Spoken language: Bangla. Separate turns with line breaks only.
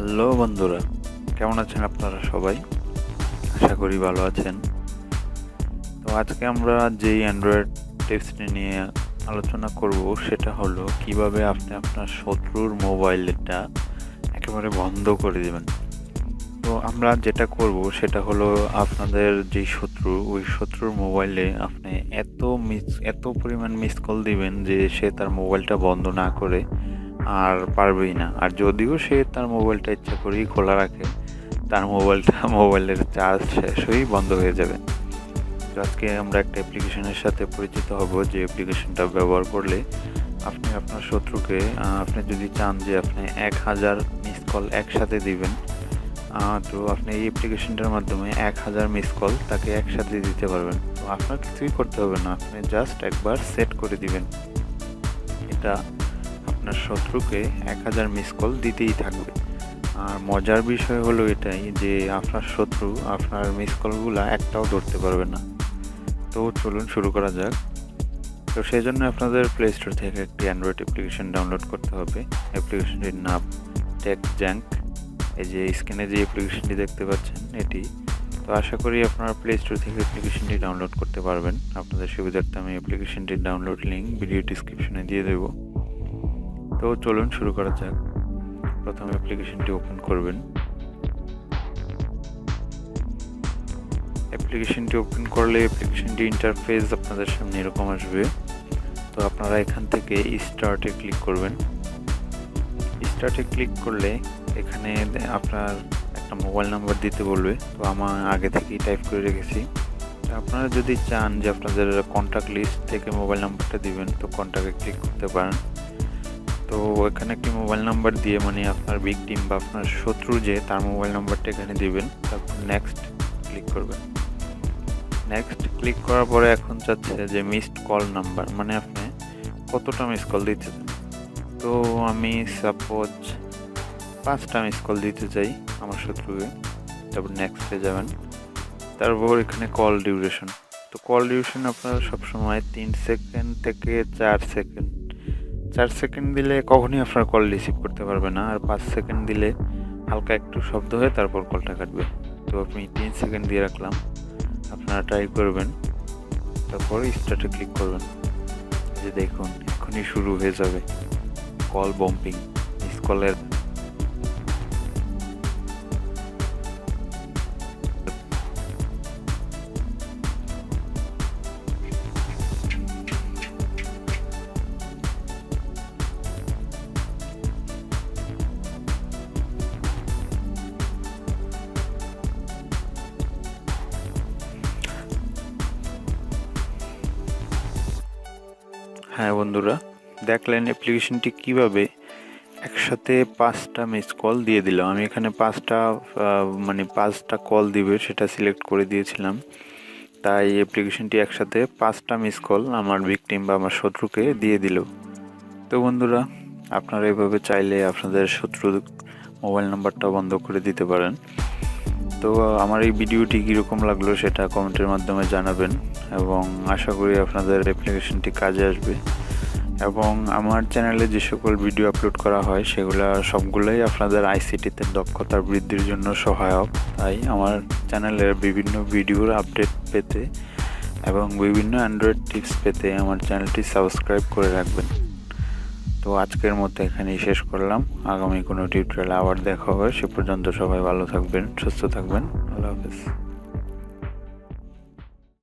হ্যালো বন্ধুরা, কেমন আছেন আপনারা সবাই? আশা করি ভালো আছেন। তো আজকে আমরা যেই অ্যান্ড্রয়েড টিপসটি নিয়ে আলোচনা করব, সেটা হলো কীভাবে আপনি আপনার শত্রুর মোবাইলটা একেবারে বন্ধ করে দেবেন। তো আমরা যেটা করব, সেটা হলো আপনাদের যেই শত্রু, ওই শত্রুর মোবাইলে আপনি এত মিস এত পরিমাণ মিস কল দিবেন যে সে তার মোবাইলটা বন্ধ না করে আর পারবেই না। আর যদিও সে তার মোবাইলটা ইচ্ছা করেই খোলা রাখে, তার মোবাইলটা মোবাইলের চার্জ শেষ হয়েই বন্ধ হয়ে যাবে। তো আজকে আমরা একটা অ্যাপ্লিকেশনের সাথে পরিচিত হব, যে অ্যাপ্লিকেশনটা ব্যবহার করলে আপনি আপনার শত্রুকে আপনি যদি চান যে আপনি এক হাজার মিস কল একসাথে দিবেন তো আপনি এই অ্যাপ্লিকেশনটার মাধ্যমে এক হাজার মিস কল তাকে একসাথে দিতে পারবেন। তো আপনার কিছুই করতে হবে না, আপনি জাস্ট একবার সেট করে দিবেন। এটা আপনার শত্রুকে এক হাজার মিস কল দিতেই থাকবে। আর মজার বিষয় হলো এটাই যে আপনার শত্রু আপনার মিস কলগুলো একটাও ধরতে পারবে না। তো চলুন শুরু করা যাক। তো সেই জন্য আপনাদের প্লে স্টোর থেকে একটি অ্যান্ড্রয়েড অ্যাপ্লিকেশন ডাউনলোড করতে হবে। অ্যাপ্লিকেশনটির নাম টেক জ্যাঙ্ক এই যে স্ক্রিনে যে অ্যাপ্লিকেশনটি দেখতে পাচ্ছেন, এটি। তো আশা করি আপনারা প্লে স্টোর থেকে অ্যাপ্লিকেশনটি ডাউনলোড করতে পারবেন। আপনাদের সুবিধার্থে আমি অ্যাপ্লিকেশনটির ডাউনলোড লিঙ্ক ভিডিও ডিসক্রিপশনে দিয়ে দেবো। তো চলুন শুরু করা যাক। প্রথমে অ্যাপ্লিকেশনটি ওপেন করবেন। অ্যাপ্লিকেশনটি ওপেন করলে অ্যাপ্লিকেশনটি ইন্টারফেস আপনাদের সামনে এরকম আসবে। তো আপনারা এখান থেকে স্টার্টে ক্লিক করবেন। স্টার্টে ক্লিক করলে এখানে আপনার একটা মোবাইল নাম্বার দিতে বলবে। তো আমার আগে থেকেই টাইপ করে রেখেছি। আপনারা যদি চান যে আপনাদের কন্ট্যাক্ট লিস্ট থেকে মোবাইল নাম্বারটা দিবেন, তো কন্ট্যাক্টে ক্লিক করতে পারেন। তো এখানে একটি মোবাইল নাম্বার দিয়ে মানে আপনার ভিকটিম বা আপনার শত্রু যে, তার মোবাইল নাম্বারটা এখানে দিবেন। তারপর নেক্সট ক্লিক করবেন। নেক্সট ক্লিক করার পরে এখন চাচ্ছে যে মিসড কল নাম্বার মানে আপনি কতটা মিস কল দিতে চান। তো আমি সাপোজ পাঁচটা মিস কল দিতে চাই আমার শত্রুকে। তারপর নেক্সটে যাবেন। তারপর এখানে কল ডিউরেশন তো কল ডিউরেশন আপনারা সবসময় তিন সেকেন্ড থেকে চার সেকেন্ড চার সেকেন্ড দিলে কখনই আপনার কল রিসিভ করতে পারবে না। আর পাঁচ সেকেন্ড দিলে হালকা একটু শব্দ হয়ে তারপর কলটা কাটবে। তো আপনি তিন সেকেন্ড দিয়ে রাখলাম। আপনারা ট্রাই করবেন। তারপর স্টার্টে ক্লিক করবেন। যে দেখুন এখনই শুরু হয়ে যাবে। কল বম্পিং মিস কলের হ্যাঁ বন্ধুরা, দেখলেন অ্যাপ্লিকেশনটি কীভাবে একসাথে পাঁচটা মিস কল দিয়ে দিল। আমি এখানে পাঁচটা মানে পাঁচটা কল দিবে, সেটা সিলেক্ট করে দিয়েছিলাম। তাই অ্যাপ্লিকেশনটি একসাথে পাঁচটা মিস কল আমার ভিকটিম বা আমার শত্রুকে দিয়ে দিল। তো বন্ধুরা, আপনারা এভাবে চাইলে আপনাদের শত্রুর মোবাইল নাম্বারটা বন্ধ করে দিতে পারেন। তো আমার এই ভিডিওটি কীরকম লাগল সেটা কমেন্টের মাধ্যমে জানাবেন এবং আশা করি আপনাদের অ্যাপ্লিকেশনটি কাজে আসবে। এবং আমার চ্যানেলে যে সকল ভিডিও আপলোড করা হয়, সেগুলো সবগুলোই আপনাদের আইসিটিতে দক্ষতা বৃদ্ধির জন্য সহায়ক। তাই আমার চ্যানেলের বিভিন্ন ভিডিওর আপডেট পেতে এবং বিভিন্ন অ্যান্ড্রয়েড টিপস পেতে আমার চ্যানেলটি সাবস্ক্রাইব করে রাখবেন। তো আজকের মতো এখানেই শেষ করলাম। আগামী কোনো টিউটোরিয়াল আবার দেখা হবে। সে পর্যন্ত সবাই ভালো থাকবেন, সুস্থ থাকবেন। আল্লাহ হাফেজ।